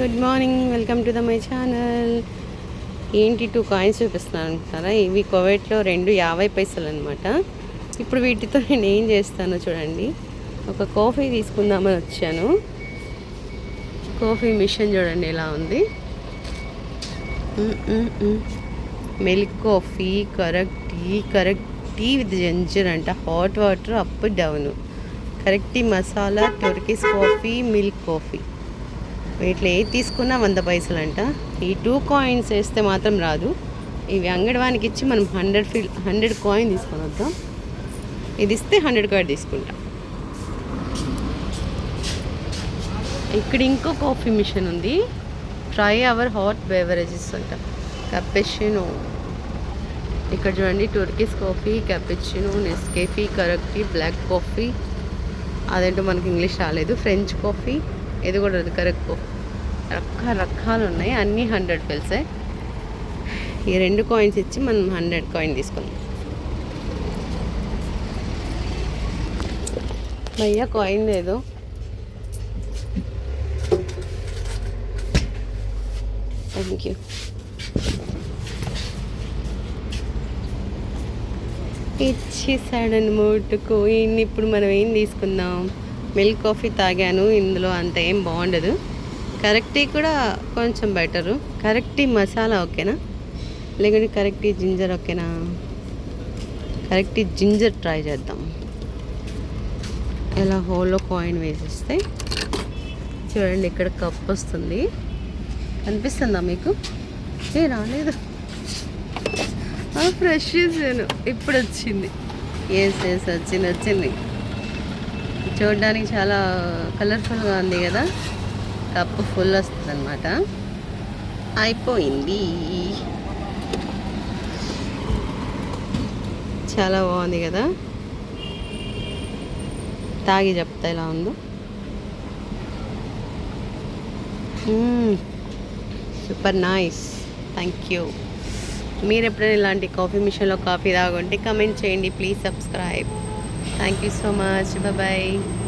Good morning. Welcome to the my channel. ఏంటి two coins చూపిస్తున్నాను అనుకుంటారా ఇవి కోవిడ్లో రెండు యాభై పైసలు అనమాట ఇప్పుడు వీటితో నేను ఏం చేస్తానో చూడండి. ఒక కాఫీ తీసుకుందామని వచ్చాను. కాఫీ మిషన్ చూడండి ఎలా ఉంది. Milk coffee karak tea karak tea with ginger అంట. Hot water up down. Karak tea masala Turkish coffee milk coffee. వీటిలో ఏది తీసుకున్నా వంద పైసలు అంట ఈ టూ కాయిన్స్ వేస్తే మాత్రం రాదు. ఇవి అంగడవానికి ఇచ్చి మనం హండ్రెడ్ ఫీల్ హండ్రెడ్ కాయిన్ తీసుకొని వద్దాం ఇది ఇస్తే హండ్రెడ్ కాయిన్ తీసుకుంటాం. ఇక్కడ ఇంకో కాఫీ మిషన్ ఉంది. ట్రై అవర్ హాట్ బెవరేజెస్ అంట. కపెషినో ఇక్కడ చూడండి Turkish coffee cappuccino Nescafe karak tea black coffee అదేంటో మనకి ఇంగ్లీష్ రాలేదు. ఫ్రెంచ్ కాఫీ ఇది కూడా కరెక్ట్ కాఫీ రకరకాలు ఉన్నాయి అన్నీ హండ్రెడ్ ఫిల్సే ఈ రెండు కాయిన్స్ ఇచ్చి మనం హండ్రెడ్ కాయిన్ తీసుకుందాం. భయ్యా కాయిన్ లేదు. థ్యాంక్ యూ ఇచ్చేసాడనమాట కోయిన్ ఇప్పుడు మనం ఏం తీసుకుందాం? మిల్క్ కాఫీ తాగాను. ఇందులో అంత ఏం బాగుండదు కరెక్ట్ టీ కూడా కొంచెం బెటరు కరెక్ట్ టీ మసాలా ఓకేనా? లేకుంటే కరెక్ట్ జింజర్ ఓకేనా? కరెక్ట్ జింజర్ ట్రై చేద్దాం. ఇలా హోల్లో కాయిన్ వేసేస్తే చూడండి ఇక్కడ కప్ వస్తుంది. కనిపిస్తుందా మీకు? ఏ రాలేదు. ఫ్రెష్ చేసాను ఇప్పుడు వచ్చింది. ఎస్ ఎస్ వచ్చింది వచ్చింది. చూడడానికి చాలా కలర్ఫుల్గా ఉంది కదా? కప్పు ఫుల్ వస్తుంది అనమాట అయిపోయింది. చాలా బాగుంది కదా? తాగి చెప్తా ఎలా ఉందో. Super nice. Thank you. మీరు ఎప్పుడైనా ఇలాంటి కాఫీ మిషన్లో కాఫీ తాగుంటే కమెంట్ చేయండి. Please subscribe. Thank you so much. Bye.